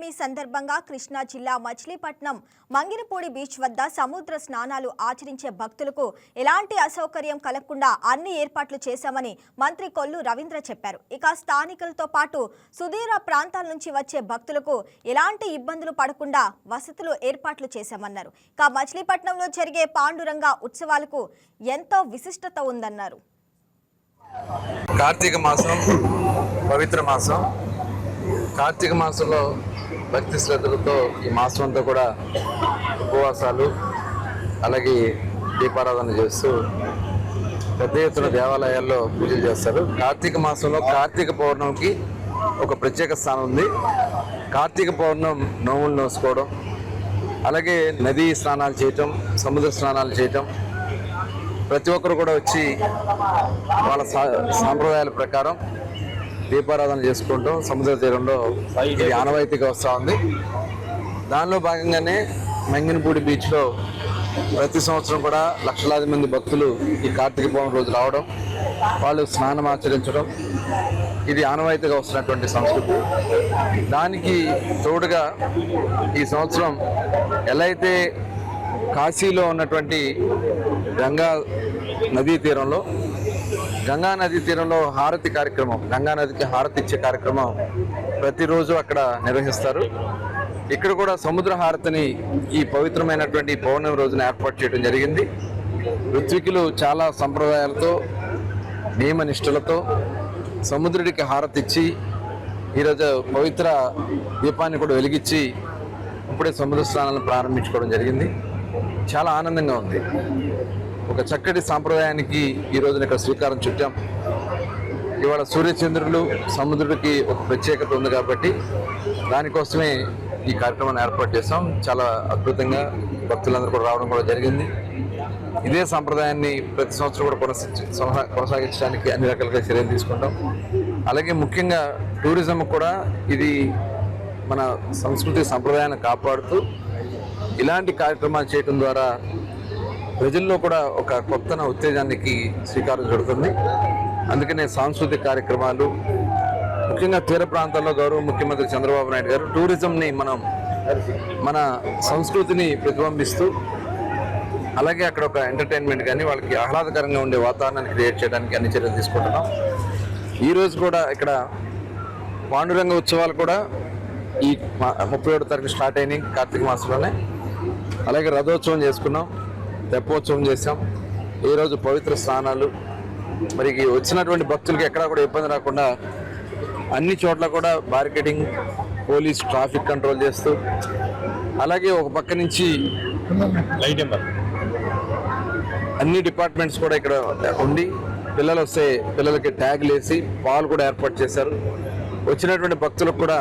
పౌర్ణమి సందర్భంగా కృష్ణా జిల్లా మచిలీపట్నం మంగినపూడి బీచ్ వద్ద సముద్ర స్నానాలు ఆచరించే భక్తులకు ఎలాంటి అసౌకర్యం కలగకుండా అన్ని ఏర్పాట్లు చేశామని మంత్రి కొల్లు రవీంద్ర చెప్పారు. ఇక స్థానికులతో పాటు సుదూర ప్రాంతాల నుంచి వచ్చే భక్తులకు ఎలాంటి ఇబ్బందులు పడకుండా వసతులు ఏర్పాట్లు చేశామన్నారు. ఇక మచిలీపట్నంలో జరిగే పాండురంగ ఉత్సవాలకు ఎంతో విశిష్టత ఉందన్నారు. కార్తీక మాసం పవిత్ర మాసం. కార్తీక మాసంలో భక్తి శ్రద్ధలతో ఈ మాసం అంతా కూడా ఉపవాసాలు అలాగే దీపారాధన చేస్తూ పెద్ద ఎత్తున దేవాలయాల్లో పూజలు చేస్తారు. కార్తీక మాసంలో కార్తీక పౌర్ణమికి ఒక ప్రత్యేక స్థానం ఉంది. కార్తీక పౌర్ణం నోములు నోసుకోవడం అలాగే నదీ స్నానాలు చేయటం సముద్ర స్నానాలు చేయటం ప్రతి ఒక్కరు కూడా వచ్చి వాళ్ళ సా- సాంప్రదాయాల ప్రకారం దీపారాధన చేసుకుంటూ సముద్ర తీరంలో ఇది ఆనవాయితీగా వస్తూ ఉంది. దానిలో భాగంగానే మంగినపూడి బీచ్లో ప్రతి సంవత్సరం కూడా లక్షలాది మంది భక్తులు ఈ కార్తీక పౌర్ణమి రోజు రావడం వాళ్ళు స్నానం ఆచరించడం ఇది ఆనవాయితీగా వస్తున్నటువంటి సంస్కృతి. దానికి తోడుగా ఈ సంవత్సరం ఎలా అయితే కాశీలో ఉన్నటువంటి గంగా నదీ తీరంలో గంగా నదీ తీరంలో హారతి కార్యక్రమం గంగా నదికి హారతి ఇచ్చే కార్యక్రమం ప్రతిరోజు అక్కడ నిర్వహిస్తారు. ఇక్కడ కూడా సముద్ర హారతిని ఈ పవిత్రమైనటువంటి పౌర్ణమి రోజున ఏర్పాటు చేయడం జరిగింది. ఋత్వికులు చాలా సంప్రదాయాలతో నియమనిష్ఠలతో సముద్రుడికి హారతి ఇచ్చి ఈరోజు పవిత్ర దీపాన్ని కూడా వెలిగించి ఇప్పుడే సముద్ర స్నానాలను ప్రారంభించుకోవడం జరిగింది. చాలా ఆనందంగా ఉంది. ఒక చక్కటి సాంప్రదాయానికి ఈ రోజున ఇక్కడ శ్రీకారం చుట్టాం. ఇవాళ సూర్యచంద్రులు సముద్రుడికి ఒక ప్రత్యేకత ఉంది కాబట్టి దానికోసమే ఈ కార్యక్రమాన్ని ఏర్పాటు చేస్తాం చాలా అద్భుతంగా భక్తులందరూ కూడా రావడం కూడా జరిగింది. ఇదే సాంప్రదాయాన్ని ప్రతి సంవత్సరం కూడా కొనసాగి కొనసాగించడానికి అన్ని రకాలుగా చర్యలు తీసుకుంటాం. అలాగే ముఖ్యంగా టూరిజం కూడా ఇది మన సంస్కృతి సంప్రదాయాన్ని కాపాడుతూ ఇలాంటి కార్యక్రమాలు చేయడం ద్వారా ప్రజల్లో కూడా ఒక కొత్తన ఉత్తేజానికి శ్రీకారం చుడుతుంది. అందుకనే సాంస్కృతిక కార్యక్రమాలు ముఖ్యంగా తీర ప్రాంతాల్లో గౌరవ ముఖ్యమంత్రి చంద్రబాబు నాయుడు గారు టూరిజంని మనం మన సంస్కృతిని ప్రతిబింబిస్తూ అలాగే అక్కడ ఒక ఎంటర్టైన్మెంట్ కానీ వాళ్ళకి ఆహ్లాదకరంగా ఉండే వాతావరణాన్ని క్రియేట్ చేయడానికి అన్ని చర్యలు తీసుకుంటున్నాం. ఈరోజు కూడా ఇక్కడ పాండురంగ ఉత్సవాలు కూడా ఈ ముప్పై ఏడు తారీఖు స్టార్ట్ అయినాయి కార్తీక మాసంలోనే. అలాగే రథోత్సవం చేసుకున్నాం. తెప్పోత్సవం చేసాం ఈరోజు పవిత్ర స్నానాలు మరి వచ్చినటువంటి భక్తులకి ఎక్కడా కూడా ఇబ్బంది రాకుండా అన్ని చోట్ల కూడా బార్కెటింగ్ పోలీస్ ట్రాఫిక్ కంట్రోల్ చేస్తూ అలాగే ఒక పక్క నుంచి అన్ని డిపార్ట్మెంట్స్ కూడా ఇక్కడ ఉండి పిల్లలు వస్తే పిల్లలకి ట్యాగ్లు వేసి పాలు కూడా ఏర్పాటు చేశారు. వచ్చినటువంటి భక్తులకు కూడా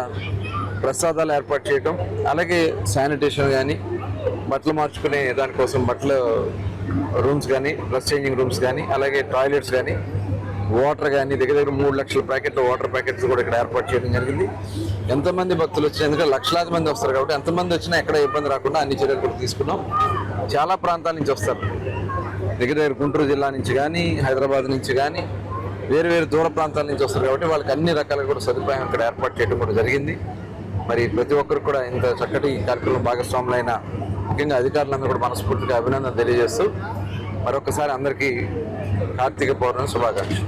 ప్రసాదాలు ఏర్పాటు చేయటం అలాగే శానిటేషన్ కానీ బట్టలు మార్చుకునే దానికోసం బట్టలు రూమ్స్ కానీ డ్రెస్ చేంజింగ్ రూమ్స్ కానీ అలాగే టాయిలెట్స్ కానీ వాటర్ కానీ దగ్గర దగ్గర మూడు లక్షల ప్యాకెట్లు వాటర్ ప్యాకెట్స్ కూడా ఇక్కడ ఏర్పాటు చేయడం జరిగింది. ఎంతమంది భక్తులు వచ్చినా ఎందుకంటే లక్షలాది మంది వస్తారు కాబట్టి ఎంతమంది వచ్చినా ఎక్కడ ఇబ్బంది రాకుండా అన్ని చర్యలు కూడా తీసుకున్నాం. చాలా ప్రాంతాల నుంచి వస్తారు. దగ్గర దగ్గర గుంటూరు జిల్లా నుంచి కానీ హైదరాబాద్ నుంచి కానీ వేరు వేరు దూర ప్రాంతాల నుంచి వస్తారు కాబట్టి వాళ్ళకి అన్ని రకాలుగా కూడా సదుపాయం ఇక్కడ ఏర్పాటు చేయడం కూడా జరిగింది. మరి ప్రతి ఒక్కరు కూడా ఇంత చక్కటి కార్యక్రమం భాగస్వాములైన ముఖ్యంగా అధికారులందరూ కూడా మనస్ఫూర్తిగా అభినందన తెలియజేస్తూ మరొకసారి అందరికీ కార్తీక పౌర్ణమి శుభాకాంక్షలు.